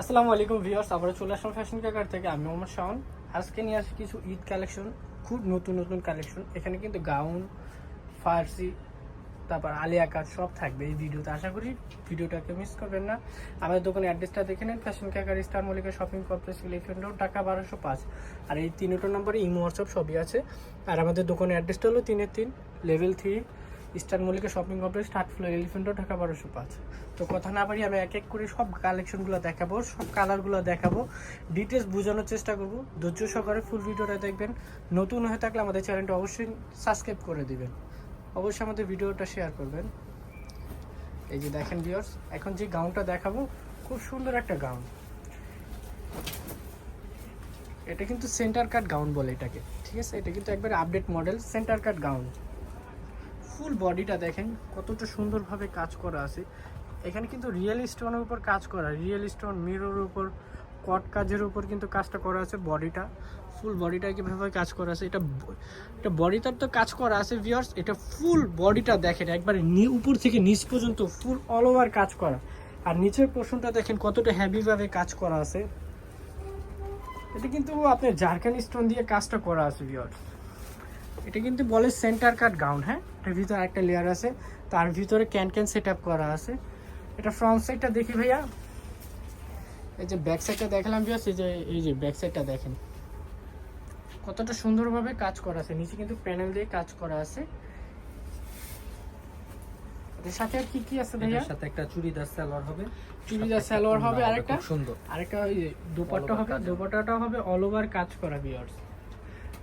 আসসালামু আলাইকুম ভিউয়ার্স আবার চলে আসলাম ফ্যাশন কাকার থেকে। আমি মোহাম্মদ শাওন। আজকে নিয়ে আসি কিছু ঈদ কালেকশন, খুব নতুন নতুন কালেকশন। এখানে কিন্তু গাউন, ফার্সি, তারপর আলিয়া কাট সব থাকবে এই ভিডিওতে। আশা করি ভিডিওটাকে মিস করবেন না। আমাদের দোকানের অ্যাড্রেসটা দেখে নেন ফ্যাশন কাকার star Mallika shopping complex eleven road টাকা বারোশো পাঁচ। আর এই তিনটো নম্বরে ইমো হোয়াটসঅ্যাপ সবই আছে। আর আমাদের দোকানের অ্যাড্রেসটা হলো তিনের তিন level three eastern Mallika shopping complex third floor elephant Dhaka বারোশো পাঁচ। তো কথা না পারি আমি এক এক করে সব কালেকশনগুলো দেখাবো, সব কালারগুলো দেখাবো। ডিটেলস বোঝানোর চেষ্টা করব। ধৈর্য সহকারে ফুল ভিডিওটা দেখবেন। নতুন হয়ে থাকলে আমাদের চ্যানেলটা অবশ্যই সাবস্ক্রাইব করে দিবেন। অবশ্যই আমাদের ভিডিওটা শেয়ার করবেন। এই যে দেখেন ভিউয়ার্স এখন যে গাউনটা দেখাবো, খুব সুন্দর একটা গাউন এটা কিন্তু সেন্টার কাট গাউন বলে এটাকে। ঠিক আছে? এটা কিন্তু একবারে update model center cut gown full বডিটা দেখেন, কতটা সুন্দরভাবে কাজ করা আছে। এখানে কিন্তু রিয়েল স্টোনের উপর কাজ করা, রিয়েল স্টোন মিরর উপর, কট কাজের উপর কিন্তু কাজটা করা আছে বডিটা। ফুল বডিটা কীভাবে কাজ করা আছে, এটা এটা বডিটার তো কাজ করা আছে ভিউয়ার্স এটা ফুল বডিটা দেখেন, একবারে উপর থেকে নিচ পর্যন্ত ফুল অল ওভার কাজ করা। আর নিচের পোর্শনটা দেখেন কতটা হ্যাভিভাবে কাজ করা আছে। এটা কিন্তু আপনার জারকানি স্টোন দিয়ে কাজটা করা আছে ভিউয়ার্স এটা কিন্তু বলে সেন্টার কাট গাউন হ্যাঁ? এটার ভিতরে একটা লেয়ার আছে তার ভিতরে ক্যান ক্যান সেট করা আছে। এটা ফ্রন্ট সাইডটা দেখি ভাইয়া। এই যে ব্যাক সাইডটা দেখালাম বিয়াস এই যে এই যে ব্যাক সাইডটা দেখেন। কতটা সুন্দরভাবে কাজ করা আছে। নিচে কিন্তু প্যানেল দিয়ে কাজ করা আছে। এর সাথে আর কি কি আছে ভাইয়া? সাথে একটা চুড়িদার সালোয়ার হবে। চুড়িদার সালোয়ার হবে আরেকটা। সুন্দর। আরেকটা ওই দুপাট্টা হবে কাজ হবে। অল ওভার কাজ করা বিয়ার্স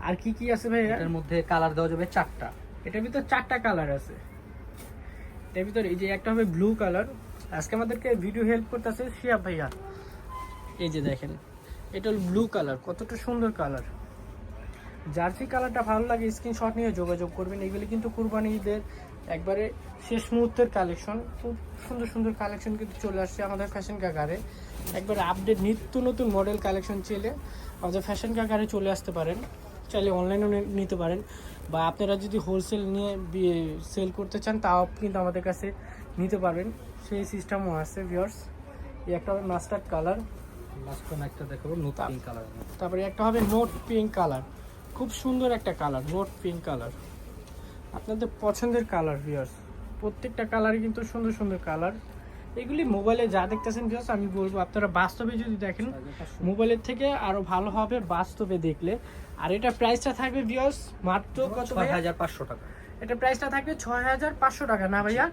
আর কি কি আছে ভাইয়া? এটার মধ্যে কালার দেওয়া যাবে চারটা। এটার ভিতর চারটা কালার আছে। এটার ভিতর এই যে একটা হবে ব্লু কালার আজকে আমাদেরকে ভিডিও হেল্প করতেছে শিয়া ভাইয়া। এই যে দেখেন এটা হলো ব্লু কালার কতটা সুন্দর কালার জার্সি কালারটা ভালো লাগে স্ক্রিনশট নিয়ে যোগাযোগ করবেন। এগুলি কিন্তু কুরবানি ঈদের একবারে শেষ মুহূর্তের কালেকশন খুব সুন্দর সুন্দর কালেকশন কিন্তু চলে আসছে আমাদের ফ্যাশন কাকারে একবারে আপডেট নিত্য নতুন মডেল কালেকশন চেলে আমাদের ফ্যাশন কাকারে চলে আসতে পারেন। চাইলে অনলাইনেও নিতে পারেন। বা আপনারা যদি হোলসেল নিয়ে সেল করতে চান তাও কিন্তু আমাদের কাছে নিতে পারবেন। সেই সিস্টেমও আছে ভিওর্স এই একটা হবে মাস্টার্ড কালার কোন একটা দেখাবো নতুন পিঙ্ক কালার তারপরে একটা হবে নোট পিঙ্ক কালার খুব সুন্দর একটা কালার নোট পিঙ্ক কালার আপনাদের পছন্দের কালার ভিউয়ার্স প্রত্যেকটা কালারই কিন্তু সুন্দর সুন্দর কালার এগুলি মোবাইলে যা দেখতেছেন ভিউয়ার্স আমি বলব আপনারা বাস্তবে যদি দেখেন মোবাইলের থেকে আরও ভালো হবে বাস্তবে দেখলে। আর এটা প্রাইসটা থাকবে ভিউয়ার্স মাত্র কত ছয়? হাজার পাঁচশো টাকা। এটা প্রাইসটা থাকবে ছয় হাজার পাঁচশো টাকা না ভাইয়া?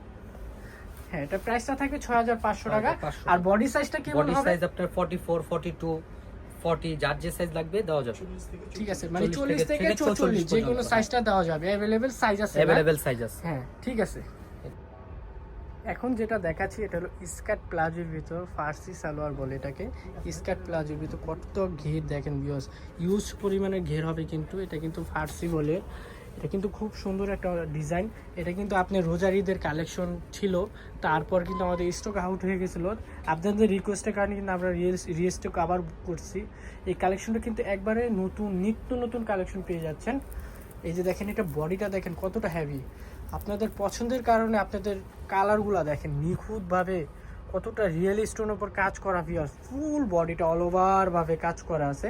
হ্যাঁ এটা প্রাইসটা থাকবে ছয় হাজার পাঁচশো টাকা। আর বডি সাইজটা কেমন বডি সাইজ আপনার forty four forty two forty যার যে সাইজ লাগবে দেওয়া যাবে। ঠিক আছে মানে চল্লিশ থেকে থেকে 44 চল্লিশ যে কোনো সাইজটা দেওয়া যাবে। অ্যাভেলেবেল সাইজ আছে অ্যাভেলেবেল সাইজ আছে। হ্যাঁ ঠিক আছে। এখন যেটা দেখাচ্ছি, এটা হলো স্কার্ট প্লাজোর ভিতর ফার্সি সালোয়ার বলে এটাকে। স্কার্ট প্লাজোর ভিতর কত ঘের দেখেন বিয়স ইউজ পরিমাণে ঘের হবে কিন্তু, এটা কিন্তু ফার্সি বলে। এটা কিন্তু খুব সুন্দর একটা ডিজাইন এটা কিন্তু আপনি রোজার ঈদের কালেকশন ছিল, তারপর কিন্তু আমাদের স্টক আউট হয়ে গেছিল। আপনাদের রিকোয়েস্টের কারণে কিন্তু আমরা রিস্টক আবার করছি। এই কালেকশনটা কিন্তু একবারে নতুন, নিত্য নতুন কালেকশন পেয়ে যাচ্ছেন। এই যে দেখেন, এটা বডিটা দেখেন কতটা হেভি আপনাদের পছন্দের কারণে আপনাদের কালারগুলো দেখেন নিখুঁতভাবে কতটা রিয়েল স্টোন উপর কাজ করা ভিউয়ার্স ফুল বডিটা অল ওভার ভাবে কাজ করা আছে।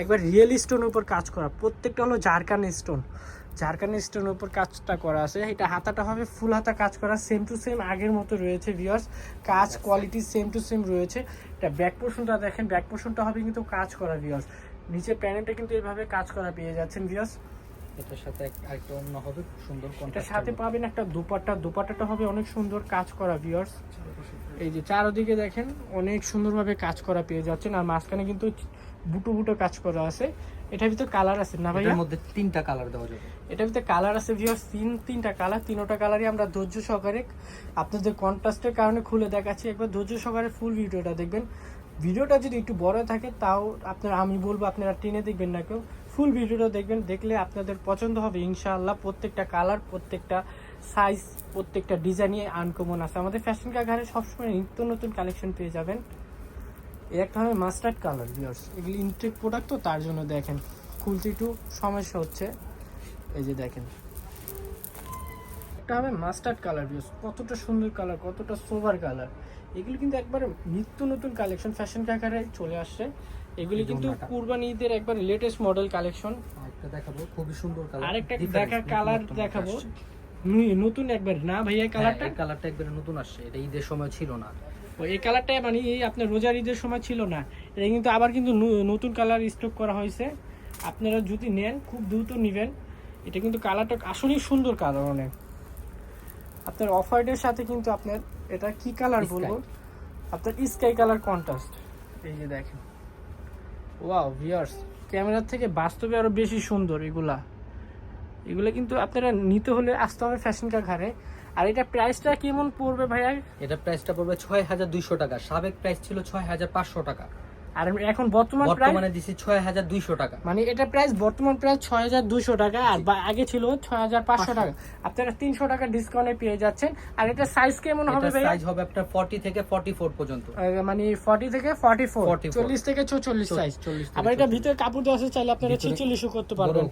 একবার রিয়েল স্টোন উপর কাজ করা প্রত্যেকটা হলো ঝাড়খান স্টোন ঝাড়খান স্টোন উপর কাজটা করা আছে এটা হাতাটা হবে ফুল হাতা কাজ করা সেম টু সেম আগের মতো রয়েছে ভিউয়ার্স কাজ কোয়ালিটি সেম টু সেম রয়েছে। এটা ব্যাক পোর্শনটা দেখেন ব্যাক পোর্শনটা হবে কিন্তু কাজ করা ভিউয়ার্স নিচে প্যানেলটা কিন্তু এইভাবে কাজ করা পেয়ে যাচ্ছেন ভিউয়ার্স এটার সাথে আরেকটা অন্য হবে খুব সুন্দর এটার সাথে পাবেন একটা দুপাট্টা। দুপাট্টাটা হবে অনেক সুন্দর কাজ করা ভিউয়ার্স এই যে চারদিকে দেখেন অনেক সুন্দরভাবে কাজ করা পেয়ে যাচ্ছেন আর মাঝখানে কিন্তু বুটো বুটো কাজ করা আছে। এটার ভিতর কালার আছে না ভাইয়া? এটার মধ্যে তিনটা কালার দেওয়া যাবে। এটার ভিতরে কালার আছে ভিউয়ার্স তিন তিনটা কালার তিনোটা কালারই আমরা ধৈর্য সহকারে আপনাদের কন্ট্রাস্টের কারণে খুলে দেখাচ্ছি। একবার ধৈর্য সহকারে ফুল ভিডিওটা দেখবেন। ভিডিওটা যদি একটু বড় থাকে তাও আপনারা আমি বলব আপনারা টেনে দেখবেন না কেউ। ফুল ভিডিওটা দেখবেন, দেখলে আপনাদের পছন্দ হবে, ইনশাআল্লাহ। প্রত্যেকটা কালার প্রত্যেকটা সাইজ প্রত্যেকটা ডিজাইনই আনকমন আছে। আমাদের ফ্যাশন কাঘারে সবসময় নিত্য নতুন কালেকশন পেয়ে যাবেন। এই একটা হবে মাস্টার্ড কালার ভিউয়ার্স এগুলি ইনটেক প্রোডাক্ট তো, তার জন্য দেখেন, খুলতে একটু সমস্যা হচ্ছে। এই যে দেখেন। একটা হবে মাস্টার্ড কালার ভিউস কতটা সুন্দর কালার কতটা সোভার কালার এগুলো কিন্তু একবার নিত্য নতুন কালেকশন ফ্যাশন কাকারে চলে আসছে। এগুলি কিন্তু দোলনাটা। কুরবানি ঈদের একবার লেটেস্ট মডেল কালেকশন একটা দেখাবো খুবই সুন্দর কালার আরেকটা দেখা কালার দেখাবো। নতুন একবার না ভাইয়া কালারটা কালারটা কালারটা একবারে নতুন আসছে এটা ঈদের সময় ছিল না। এই কালারটা মানে এই আপনার রোজার ঈদের সময় ছিল না। এটা কিন্তু আবার কিন্তু নতুন কালার স্টক করা হয়েছে। আপনারা যদি নেন খুব দ্রুত নেবেন। এটা কিন্তু কালারটা আসলেই সুন্দর কালার অনেক আপনার অফ হোয়াইটের সাথে কিন্তু আপনার এটা কি কালার. বলব? আপনার স্কাই কালার কন্ট্রাস্ট এই যে দেখেন। ওয়াও ভিউয়ার্স ক্যামেরার থেকে বাস্তবে আরও বেশি সুন্দর এগুলা। এগুলো কিন্তু আপনারা নিতে হলে আসতে হবে ফ্যাশন কা ঘরে আর এটা প্রাইসটা কেমন পড়বে ভাইয়া? এটা প্রাইসটা পড়বে ছয় হাজার দুইশো টাকা। সাবেক প্রাইস ছিল ছয় হাজার পাঁচশো টাকা। আর এখন বর্তমান প্রাইস বর্তমানে দিছি ছয় হাজার দুইশো টাকা। মানে এটা প্রাইস বর্তমান প্রাইস ছয় হাজার দুশো টাকা আর আগে ছিল ছয় হাজার পাঁচশো। টাকা। আপনারা তিনশো টাকা ডিসকাউন্টে পেয়ে যাচ্ছেন। আর এটা সাইজ কেমন হবে সাইজ হবে আপনার ফর্টি থেকে ফর্টি ফোর পর্যন্ত মানে ফর্টি থেকে ফর্টি ফোর 44 চল্লিশ থেকে চল্লিশ সাইজ চল্লিশ আবার এটা ভিতরে কাপড় দেওয়া আছে চাইলে আপনারা ভিতরে ছিচল্লিশও করতে পারবেন।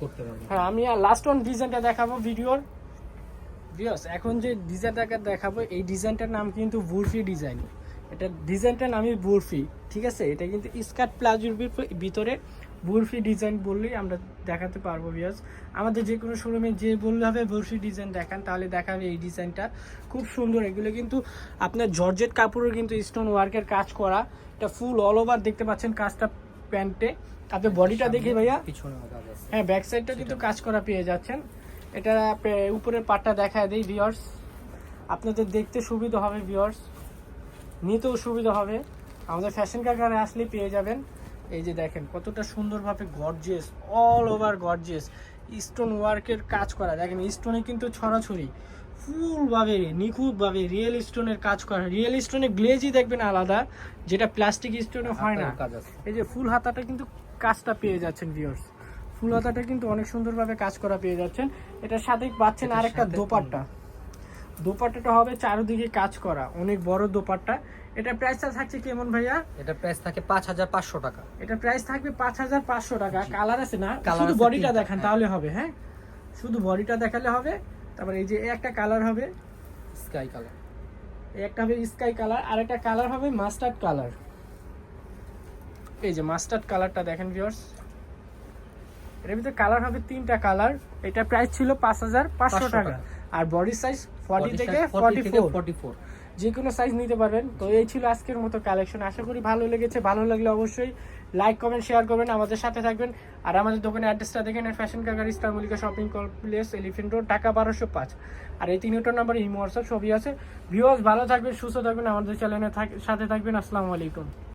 হ্যাঁ আমি আর লাস্ট ওয়ান ডিজাইনটা দেখাবো ভিডিওর। ভিউয়ার্স এখন যে ডিজাইনটাকে দেখাবো এই ডিজাইনটার নাম কিন্তু বুরফি ডিজাইন এটা ডিজাইনটার নামই বুরফি। ঠিক আছে? এটা কিন্তু স্কার্ট প্লাজোর ভিতরে বুরফি ডিজাইন বললেই আমরা দেখাতে পারব ভিউয়ার্স আমাদের যে কোনো শোরুমে যে বললে হবে বুরফি ডিজাইন দেখান তাহলে দেখাবে এই ডিজাইনটা খুব সুন্দর এগুলো কিন্তু আপনার জর্জেট কাপড়ের কিন্তু স্টোন ওয়ার্কের কাজ করা। এটা ফুল অল ওভার দেখতে পাচ্ছেন কাজটা প্যান্টে আপনি বডিটা দেখে ভাইয়া? হ্যাঁ ব্যাক সাইডটা কিন্তু কাজ করা পেয়ে যাচ্ছেন। এটা উপরের পাটটা দেখা দেই ভিউয়ার্স আপনাদের দেখতে সুবিধা হবে ভিউয়ার্স নিতেও সুবিধা হবে। আমাদের ফ্যাশন কাকারে আসলে পেয়ে যাবেন। এই যে দেখেন কতটা সুন্দরভাবে gorgeous all over gorgeous stone ওয়ার্কের কাজ করা। দেখেন স্টোনে কিন্তু ছড়াছড়ি ফুলভাবে নিখুঁতভাবে রিয়েল স্টোনের কাজ করা। রিয়েল স্টোনে গ্লেজই দেখবেন আলাদা যেটা প্লাস্টিক স্টোনে হয় না। এই যে ফুল হাতাটা কিন্তু কাজটা পেয়ে যাচ্ছেন ভিউয়ার্স ফুল হাতাটা কিন্তু অনেক সুন্দরভাবে কাজ করা পেয়ে যাচ্ছেন। এটার সাথে পাচ্ছেন আরেকটা দোপাট্টা। দোপাট্টাটা হবে চারিদিকে কাজ করা অনেক বড় দোপাট্টা। এটা প্রাইসটা থাকছে কেমন ভাইয়া? এটা প্রাইস থাকে 5500 টাকা। এটা প্রাইস থাকবে 5500 টাকা। কালার আছে না? শুধু বডিটা দেখান তাহলে হবে হ্যাঁ? শুধু বডিটা দেখালে হবে। তারপর এই যে একটা কালার হবে। স্কাই কালার একটা হবে স্কাই কালার আর একটা কালার হবে মাস্টার্ড কালার এই যে মাস্টার্ড কালারটা দেখেন ভিউয়ার্স এর ভিতরে কালার হবে তিনটা কালার এটা প্রাইস ছিল 5500 টাকা। আর বডি সাইজ 40 থেকে 44 44 যে কোনো সাইজ নিতে পারবেন। তো এই ছিল আজকের মতো কালেকশন আশা করি ভালো লেগেছে। ভালো লাগলে অবশ্যই লাইক কমেন্ট শেয়ার করবেন, আমাদের সাথে থাকবেন। আর আমাদের দোকানের অ্যাড্রেসটা দেখেন ফ্যাশন কাকার ইস্তামলিকা shopping complex elephant road Dhaka বারোশো পাঁচ। আর এই তিনটা নাম্বার ইমো ছবি আছে। ভিউয়ার্স ভালো থাকবেন, সুস্থ থাকবেন, আমাদের চ্যানেলের সাথে থাকবেন। আসসালামু আলাইকুম।